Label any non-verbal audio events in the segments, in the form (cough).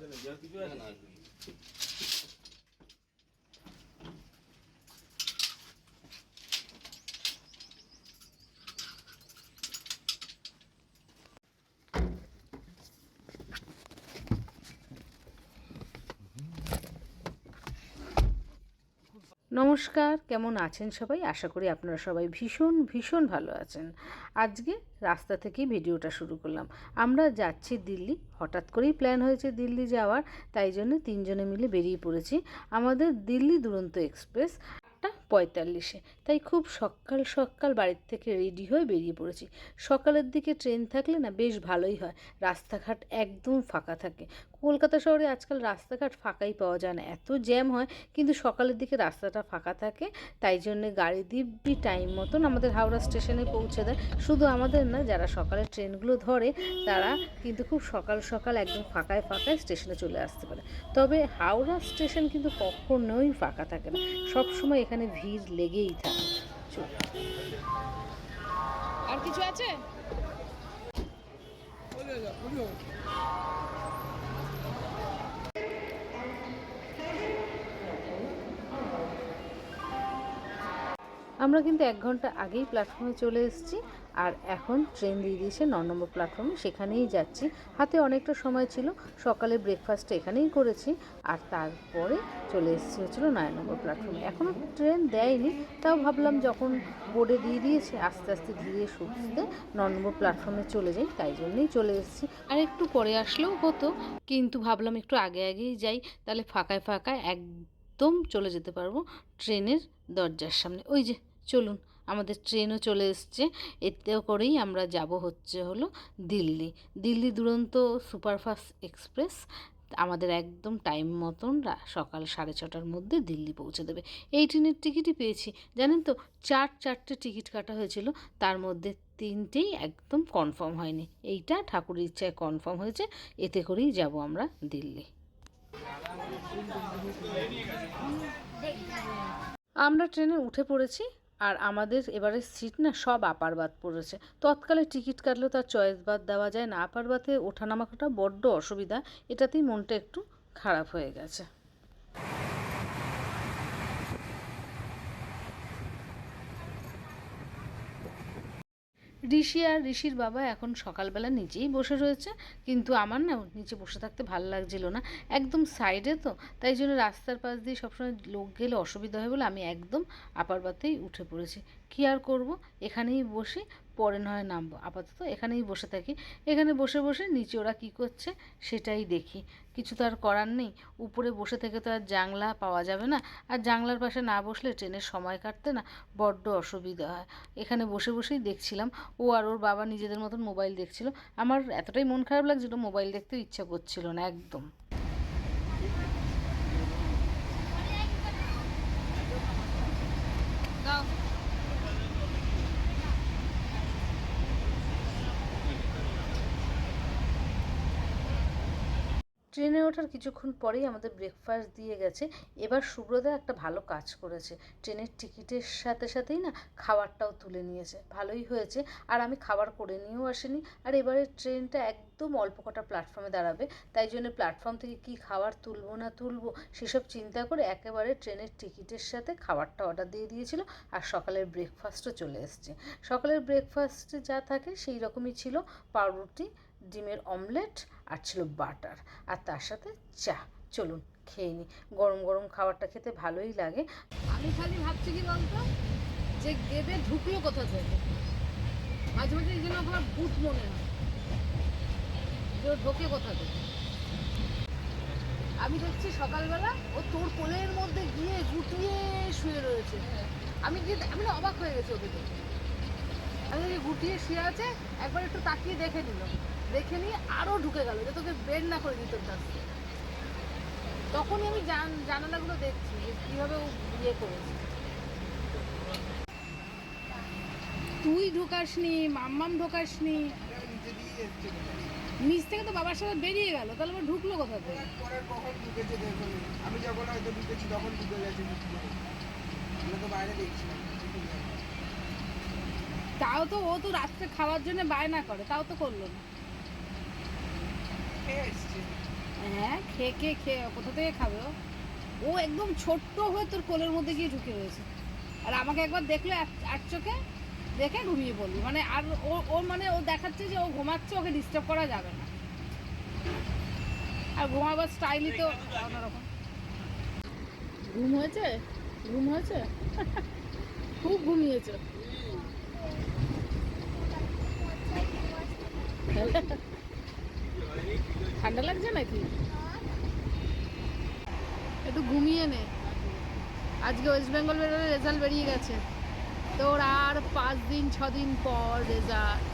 না নমস্কার, কেমন আছেন সবাই? আশা করি আপনারা সবাই ভীষণ ভীষণ ভালো আছেন। আজকে রাস্তা থেকেই ভিডিওটা শুরু করলাম। আমরা যাচ্ছি দিল্লি। হঠাৎ করেই প্ল্যান হয়েছে দিল্লি যাওয়ার, তাই জন্য তিনজনে মিলে বেরিয়ে পড়েছি। আমাদের দিল্লি দুরন্ত এক্সপ্রেস পঁয়তাল্লিশে। তাই খুব সকাল সকাল বাড়ির থেকে রেডি হয়ে বেরিয়ে পড়েছি। সকালের দিকে ট্রেন থাকলে না বেশ ভালোই হয়। রাস্তাঘাট একদম ফাঁকা থাকে। কলকাতা শহরে আজকাল রাস্তাঘাট ফাঁকাই পাওয়া যায় না। এত জ্যাম হয়, কিন্তু সকালের দিকে রাস্তাটা ফাঁকা থাকে। তাই জন্যে গাড়ি দিব্যি টাইম মতন আমাদের হাওড়া স্টেশনে পৌঁছে দেয়। শুধু আমাদের না, যারা সকালে ট্রেনগুলো ধরে, তারা কিন্তু খুব সকাল সকাল একদম ফাঁকায় ফাঁকায় স্টেশনে চলে আসতে পারে। তবে হাওড়া স্টেশন কিন্তু কখনোই ফাঁকা থাকে না। সবসময় এখানে ভিড় লেগেই থাকে। আর কিছু আছে? আমরা কিন্তু এক ঘণ্টা আগেই প্ল্যাটফর্মে চলে এসেছি। আর এখন ট্রেন দিয়ে দিয়েছে ন নম্বর প্ল্যাটফর্মে সেখানেই যাচ্ছি। হাতে অনেকটা সময় ছিল। সকালে ব্রেকফাস্ট এখানেই করেছি। আর তারপরে চলে এসেছি হচ্ছিল নয় নম্বর প্ল্যাটফর্মে এখনও ট্রেন দেয়নি। তাও ভাবলাম যখন বোর্ডে দিয়ে দিয়েছে, আস্তে আস্তে ধীরে সুস্থে ন নম্বর প্ল্যাটফর্মে চলে যাই। তাই জন্যেই চলে এসেছি। আর একটু পরে আসলেও হতো। কিন্তু ভাবলাম একটু আগে আগেই যাই। তাহলে ফাঁকায় ফাঁকায় একদম চলে যেতে পারব ট্রেনের দরজার সামনে। ওই যে, চলুন। আমাদের ট্রেনও চলে এসছে। এতেও করেই আমরা যাব হচ্ছে হলো দিল্লি। দিল্লি দুরন্ত সুপারফাস্ট এক্সপ্রেস। আমাদের একদম টাইম মতন সকাল সাড়ে ছটার মধ্যে দিল্লি পৌঁছে দেবে। এই ট্রেনের টিকিটই পেয়েছি। জানেন তো, চার, চারটে টিকিট কাটা হয়েছিল। তার মধ্যে তিনটেই একদম কনফার্ম হয়নি। এইটা ঠাকুরের ইচ্ছায় কনফার্ম হয়েছে। এতে করেই যাব আমরা দিল্লি। আমরা ট্রেনে উঠে পড়েছি। আর আমাদের এবারে সিট না সব আপার বাদ পড়েছে। তৎকালে টিকিট কাটলেও তার চয়েস বাদ দেওয়া যায় না। আপার বাতে ওঠানামাটা বড্ড অসুবিধা। এটাতেই মনটা একটু খারাপ হয়ে গেছে। ঋষি আর ঋষির বাবা এখন সকালবেলা নিচেই বসে রয়েছে, কিন্তু আমার না নিচে বসে থাকতে ভালো লাগছিল না। একদম সাইডে তো, তাই জন্য রাস্তার পাশ দিয়ে সবসময় লোক গেলে অসুবিধা হয় বলে আমি একদম আপার বাতেই উঠে পড়েছি। কী আর করব? এখানেই বসে পরে নয় নামবো। আপাতত এখানেই বসে থাকি। এখানে বসে বসে নিচে ওরা কী করছে সেটাই দেখি। কিছু তো আর করার নেই। উপরে বসে থেকে তো আর জানলা পাওয়া যাবে না। আর জানলার পাশে না বসলে ট্রেনের সময় কাটতে না বড্ড অসুবিধা হয়। এখানে বসে বসেই দেখছিলাম। ও আর ওর বাবা নিজেদের মতন মোবাইল দেখছিল। আমার এতটাই মন খারাপ লাগছিল মোবাইল দেখতে ইচ্ছা করছিল না, একদম। ট্রেনে ওঠার কিছুক্ষণ পরেই আমাদের ব্রেকফাস্ট দিয়ে গেছে। এবার সুব্রতা একটা ভালো কাজ করেছে। ট্রেনের টিকিটের সাথে সাথেই না খাবারটাও তুলে নিয়েছে। ভালোই হয়েছে। আর আমি খাবার করে নিয়েও আসিনি। আর এবারে ট্রেনটা একদম অল্প কটা প্ল্যাটফর্মে দাঁড়াবে। তাই জন্য প্ল্যাটফর্ম থেকে কি খাবার তুলবো না তুলবো, সেসব চিন্তা করে একেবারে ট্রেনের টিকিটের সাথে খাবারটা অর্ডার দিয়ে দিয়েছিল। আর সকালের ব্রেকফাস্টও চলে এসছে। সকালের ব্রেকফাস্টে যা থাকে সেই রকমই ছিল। পাউরুটি, ডিমের অমলেট আর ছিল বাটার। আর তার সাথে চা। চলুন, খেয়ে নিই গরম গরম খাবারটা খেতে ভালোই লাগে। আমি খালি ভাবছি কি বলতো? যে গেদে ঢুকলো কোথা থেকে? মাঝে মাঝে এই জন্য আমার ভূত মনে হয়। যে ঢোকে কোথা থেকে? আমি দেখছি সকালবেলা ও তোর কোলের মধ্যে গিয়ে গুটিয়ে শুয়ে রয়েছে। আমি গিয়ে আমি অবাক হয়ে গেছি ওকে আমি গুটিয়ে শুয়ে আছে? একবার একটু তাকিয়ে দেখে নিল। দেখে নিয়ে আরও ঢুকে গেল যে তোকে বের না করে দিত কাছ। তখনই আমি জান- জানালাগুলো দেখছি যে কীভাবে ও ইয়ে করেছে। তুই ঢোকাসনি মাম্মাম ঢোকাসনি। নিচ থেকে তো বাবার সাথে বেরিয়ে গেল তাহলে আবার ঢুকলো কোথা থেকে আমি যখন হয়তো ঢুকেছি তখন ঢুকে গেছে আমরা তো বাইরে দেখছিলাম তাও তো ও তো রাত্রে খাওয়ার জন্য বায়না করে তাও তো করল না। খেয়ে এসছে হ্যাঁ খেয়ে খেয়ে খেয়ে কোথা থেকে খাবে ও? ও একদম ছোট্ট হয়ে তোর কোলের মধ্যে গিয়ে ঢুকে রয়েছে। আর আমাকে একবার দেখলে এক- চোখে দেখে ঘুমিয়ে পড়লি মানে আর ও ওর মানে ও দেখাচ্ছে যে ও ঘুমাচ্ছে ওকে ডিস্টার্ব করা যাবে না। আর ঘুমাবার স্টাইলই তো অন্যরকম। ঘুম হয়েছে? ঘুম হয়েছে? (laughs) খুব ঘুমিয়েছে। (laughs) ঠান্ডা লাগছে নাকি? একটু ঘুমিয়ে নে। আজকে ওয়েস্ট বেঙ্গল বেরোলে রেজাল্ট বেরিয়ে গেছে। তোর আর পাঁচ দিন, ছ দিন পর রেজাল্ট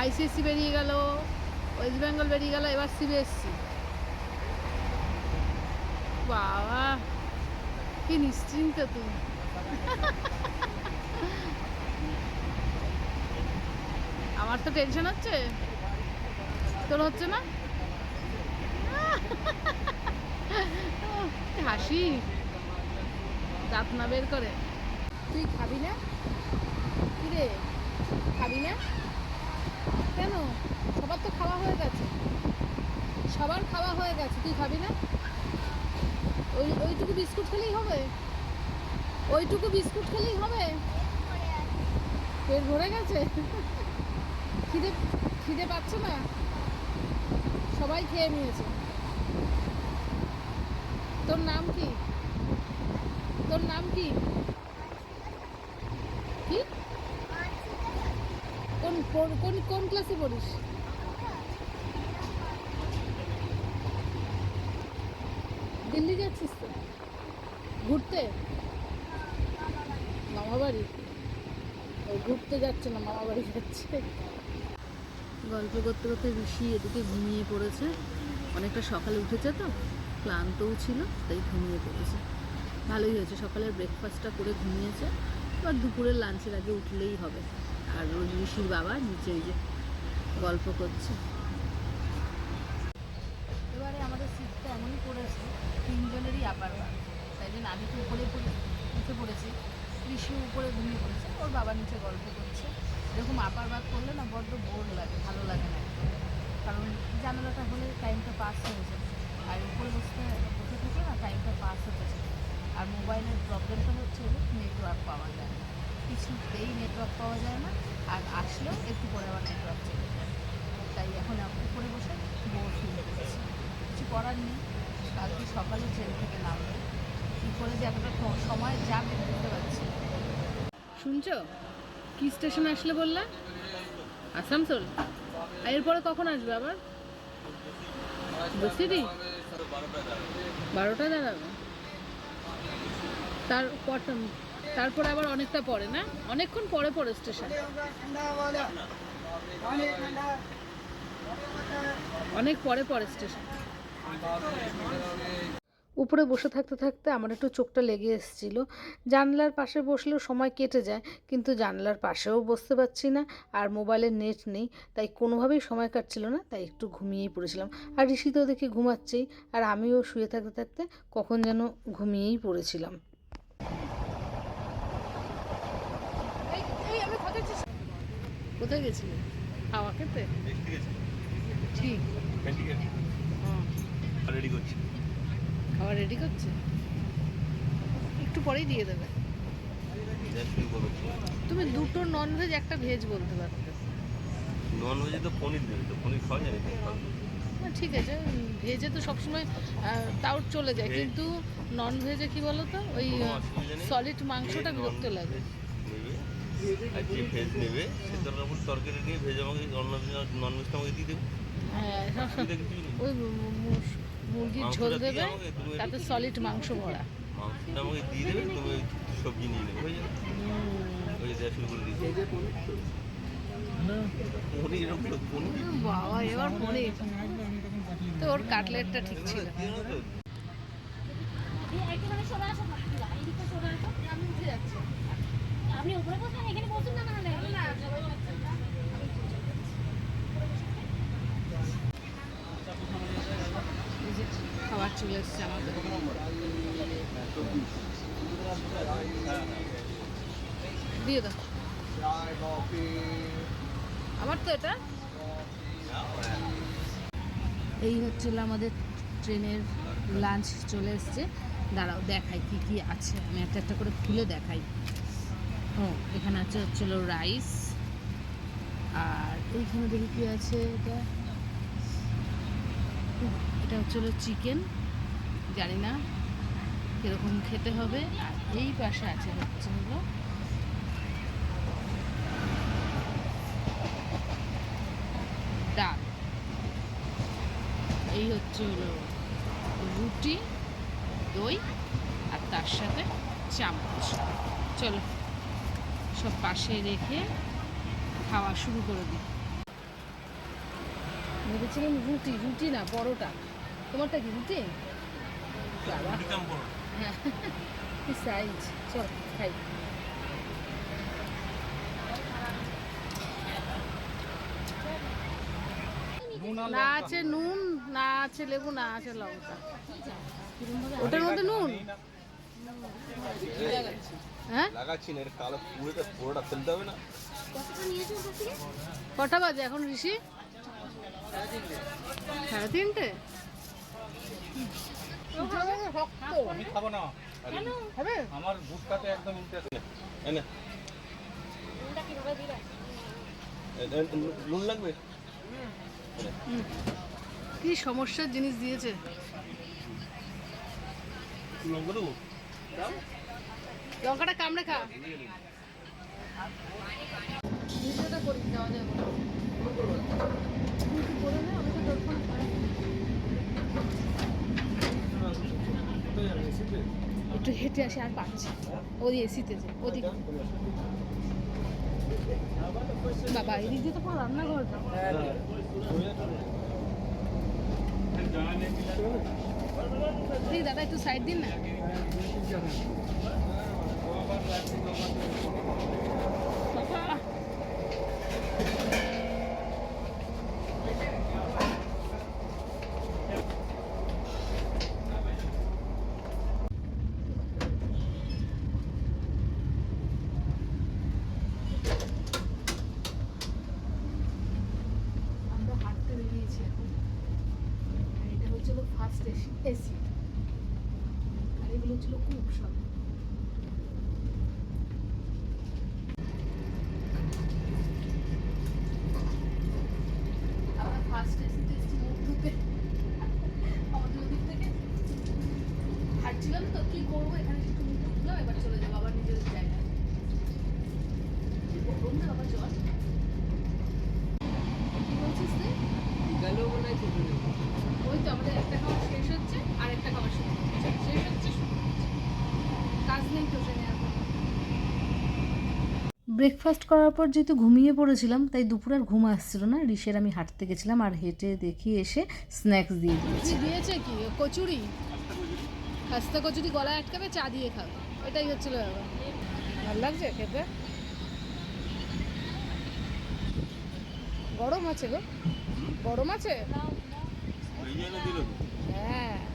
আইসিএসসি বেরিয়ে গেল ওয়েস্ট বেঙ্গল বেরিয়ে গেল, এবার সিবিএসসি বাবা, কি নিশ্চিন্ত তুই। আমার তো টেনশন হচ্ছে? তোর হচ্ছে না? হাসি। দাঁত না বের করে। তুই খাবি না? কি রে খাবি না? কেন? সবার তো খাওয়া হয়ে গেছে। সবার খাওয়া হয়ে গেছে। তুই খাবি না? ওই, ওইটুকু বিস্কুট খেলেই হবে। ওইটুকু বিস্কুট খেলেই হবে। পেট ভরে গেছে। খিদে খিদে পাচ্ছে না? সবাই খেয়ে নিয়েছে। তোর নাম কি? তোর নাম কি? কোন, কোন- কোন ক্লাসে পড়িস? দিল্লি যাচ্ছিস তো? ঘুরতে? মামা বাড়ি ঘুরতে যাচ্ছে না মামা বাড়ি যাচ্ছে। গল্প করতে করতে ঋষি এদিকে ঘুমিয়ে পড়েছে। অনেকটা সকালে উঠেছে তো, ক্লান্তও ছিল, তাই ঘুমিয়ে পড়েছে। ভালোই হয়েছে, সকালের ব্রেকফাস্টটা করে ঘুমিয়েছে। এবার দুপুরের লাঞ্চের আগে উঠলেই হবে। আর ঋষির বাবা নিচে ওই যে গল্প করছে। এবারে আমাদের সিটটা এমনই পড়েছে, তিনজনেরই আপার তাই জন্য আমি তো উপরে পড়ে, নিচে পড়েছি। ঋষি উপরে ঘুমিয়ে পড়েছে, ওর বাবা নিচে গল্প করছে। এরকম আপার বাদ করলে না বড্ড বোর লাগে, ভালো লাগে না। কারণ জানালাটা হলে টাইমটা পাস হয়ে যায়। আর উপরে বসতে, বসে থেকে না টাইমটা পাস হতে আর মোবাইলের প্রবলেমটা হচ্ছে নেটওয়ার্ক পাওয়া যায় না। কিছুতেই নেটওয়ার্ক পাওয়া যায় না, আর আসলেও একটু পরে আবার নেটওয়ার্ক চলে যায়। তাই এখন উপরে বসে বোর ফিল করছি। কিছু করার নেই, কালকে সকালে ট্রেন থেকে নামবে কী করে যে এতটা সময় যাবে বুঝতে পারছি শুনছো? কি স্টেশন আসলে বললে? আসানসোল? আর এরপরে কখন আসবে আবার? বসিরি বারোটা দাঁড়াবে। তার পর- তারপরে আবার অনেকটা পরে, না? অনেকক্ষণ পরে পরে স্টেশন। অনেক পরে পরে স্টেশন। উপরে বসে থাকতে থাকতে আমার একটু চোখটা লেগে এসেছিল। জানলার পাশে বসলেও সময় কেটে যায় কিন্তু জানলার পাশেও বসতে পারছি না আর মোবাইলের নেট নেই তাই কোনোভাবেই সময় কাটছিল না তাই একটু ঘুমিয়েই পড়েছিলাম। আর ঋষি তো দেখি ঘুমাচ্ছেই আর আমিও শুয়ে থাকতে থাকতে কখন যেন ঘুমিয়েই পড়েছিলাম। কোথায় গেছিলি? হাওয়া খেতে ঠিক। রেডি করছি। খাবার রেডি করছে? একটু পরেই দিয়ে দেবে। তুমি দুটো ননভেজ একটা ভেজ বলতে পারতে নন ভেজে তো পনির দেবে তো পনির খাওয়া যায় না না, ঠিক আছে ভেজে তো সবসময় তাও চলে যায় কিন্তু নন ভেজে কি বলো তো ওই। সলিড মাংসটা বিরক্ত লাগে। আর যে ভেজ নেবে সে তরকার তরকারি নিয়ে ভেজ আমাকে নন ভেজটা আমাকে দিয়ে দেবে। হ্যাঁ ওই মুরগির ঝোল দেবে তাতে সলিড মাংস ভরা। মাংসটা আমাকে দিয়ে দেবে তুমি সবজি নিয়ে নেবে ওই যে শুরু করে দিয়েছি। পনির এরকম তো পনির বাবা এবার পনির তো ওর কাটলেটটা ঠিক ছিল? আপনি উপরে বসবেন এখানে বসুন না নাহলে এই যে খাবার চলে এসছে আমাদের দিয়ে দাও। আমার তো এটা। এই হচ্ছিল আমাদের ট্রেনের লাঞ্চ চলে এসছে। দাঁড়াও, দেখাই কি কি আছে। আমি একটা একটা করে খুলে দেখাই। ও, এখানে আছে হচ্ছিল রাইস আর এইখানে দেখি কি আছে এটা। এটা হচ্ছিল চিকেন জানি না কীরকম খেতে হবে। আর এই পাশে আছে হচ্ছে হলো ডাল। এই হচ্ছে হলো রুটি, দই আর তার সাথে চামচ। চলো সব পাশে রেখে খাওয়া শুরু করে দিই। ভেবেছিলাম রুটি রুটি না পরোটা। তোমারটা কি রুটি? বাবা হ্যাঁ সাইজ চল খাই না আছে নুন না আছে লেবু না আছে লঙ্কা ওটার মধ্যে নুন হ্যাঁ কটা বাজে এখন ঋষি সাড়ে তিনটে? খাব না আমার একদম ইন্টারেস্ট নুন লাগবে কি সমস্যার জিনিস দিয়েছে? লঙ্কাটা কামড়ে খা। ভিডিওটা যাবে করে নে, আমি তো একটু হেঁটে আসি, আর পাচ্ছি ওই এসিতে যে, ওদিকে। বাবা এদিক দিয়ে তো পুরো রান্নাঘর এই দাদা, একটু সাইড দিন না বাবা আমরা হাঁটতে বেরিয়েছি এখন আর এটা হচ্ছিল ফার্স্ট এসি এসি আর এগুলো হচ্ছিল কূপ সব আমরা ফার্স্ট এসিতে এসেছি মুখ ধুতে আমাদের ওদিক থেকে হাঁটছিলাম তো কি করব এখানে একটু মুখ ধুলাম এবার চলে যাব আবার নিজের জায়গায় গরম না বাবা জল কি বলছিস তুই গেলেও মনে হয় ছোটো নেই ওই তো আমাদের একটা খাবার শেষ হচ্ছে আর একটা খাবার শুরু হচ্ছে শেষ হচ্ছে শুরু হচ্ছে কাজ নেই তো ট্রেনে এখন ব্রেকফাস্ট করার পর যেহেতু ঘুমিয়ে পড়েছিলাম তাই দুপুর আর ঘুম আসছিল না। ঋষের আমি হাঁটতে গেছিলাম আর হেঁটে দেখি এসে স্ন্যাক্স দিয়ে দিয়েছি। দিয়েছে কি? কচুরি? খাস্তা কচুরি গলায় আটকাবে চা দিয়ে খাবে। এটাই হচ্ছিল ব্যাপার। ভালো লাগছে খেতে? গরম আছে গো। গরম আছে? এই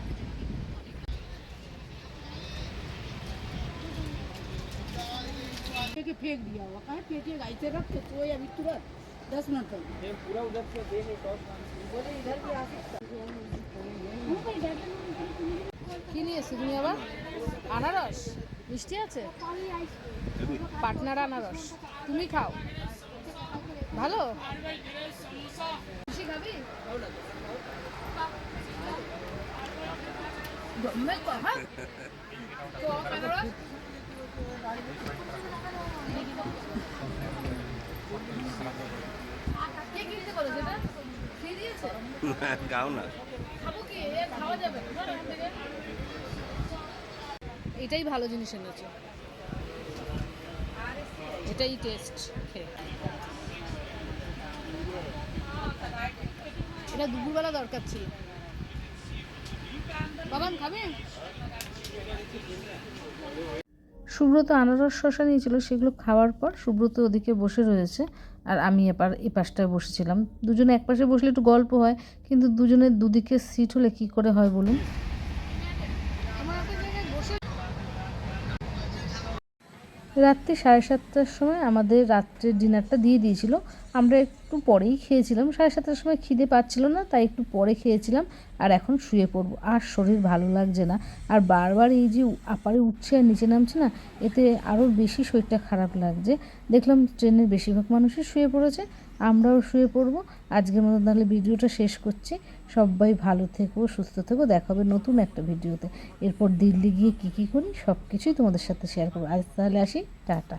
জন্য দিল তো হ্যাঁ के फेंक दिया हुआ कहाँ फेंकेगा ऐसे रख के सोए अभी तुरंत दस मिनट तक ये पूरा उधर से देंगे टॉस बोले इधर भी आ सकता কি নিয়েছো তুমি আবার আনারস মিষ্টি আছে পাটনার আনারস তুমি খাও ভালো মিষ্টি খাবি জম্মে কহা তো আনারস (laughs) না। এটাই ভালো জিনিস এনেছে এটাই টেস্ট খেয়ে। এটা দুপুরবেলা দরকার ছিল। বাবান খাবে? সুব্রত আনারস শশা নিয়েছিল, সেগুলো খাওয়ার পর সুব্রত ওদিকে বসে রয়েছে। আর আমি এপার এ পাশটায় বসেছিলাম। দুজনে এক পাশে বসলে একটু গল্প হয়, কিন্তু দুজনের দুদিকে সিট হলে কী করে হয় বলুন আমার একটা জায়গায় বসে রাত্রি সাড়ে সাতটার সময় আমাদের রাত্রের ডিনারটা দিয়ে দিয়েছিল। আমরা একটু পরেই খেয়েছিলাম। সাড়ে সাতটার সময় খিদে পাচ্ছিল না, তাই একটু পরে খেয়েছিলাম। আর এখন শুয়ে পড়ব। আর শরীর ভালো লাগছে না। আর বারবার এই যে আপারে উঠছে আর নিচে নামছে না, এতে আরও বেশি শরীরটা খারাপ লাগছে। দেখলাম ট্রেনের বেশিরভাগ মানুষই শুয়ে পড়েছে, আমরাও শুয়ে পড়ব। আজকের মতো তাহলে ভিডিওটা শেষ করছি। সবাই ভালো থেকো, সুস্থ থেকো। দেখা হবে নতুন একটা ভিডিওতে। এরপর দিল্লি গিয়ে কী কী করি সব কিছুই তোমাদের সাথে শেয়ার করব। আজ তাহলে আসি, টাটা।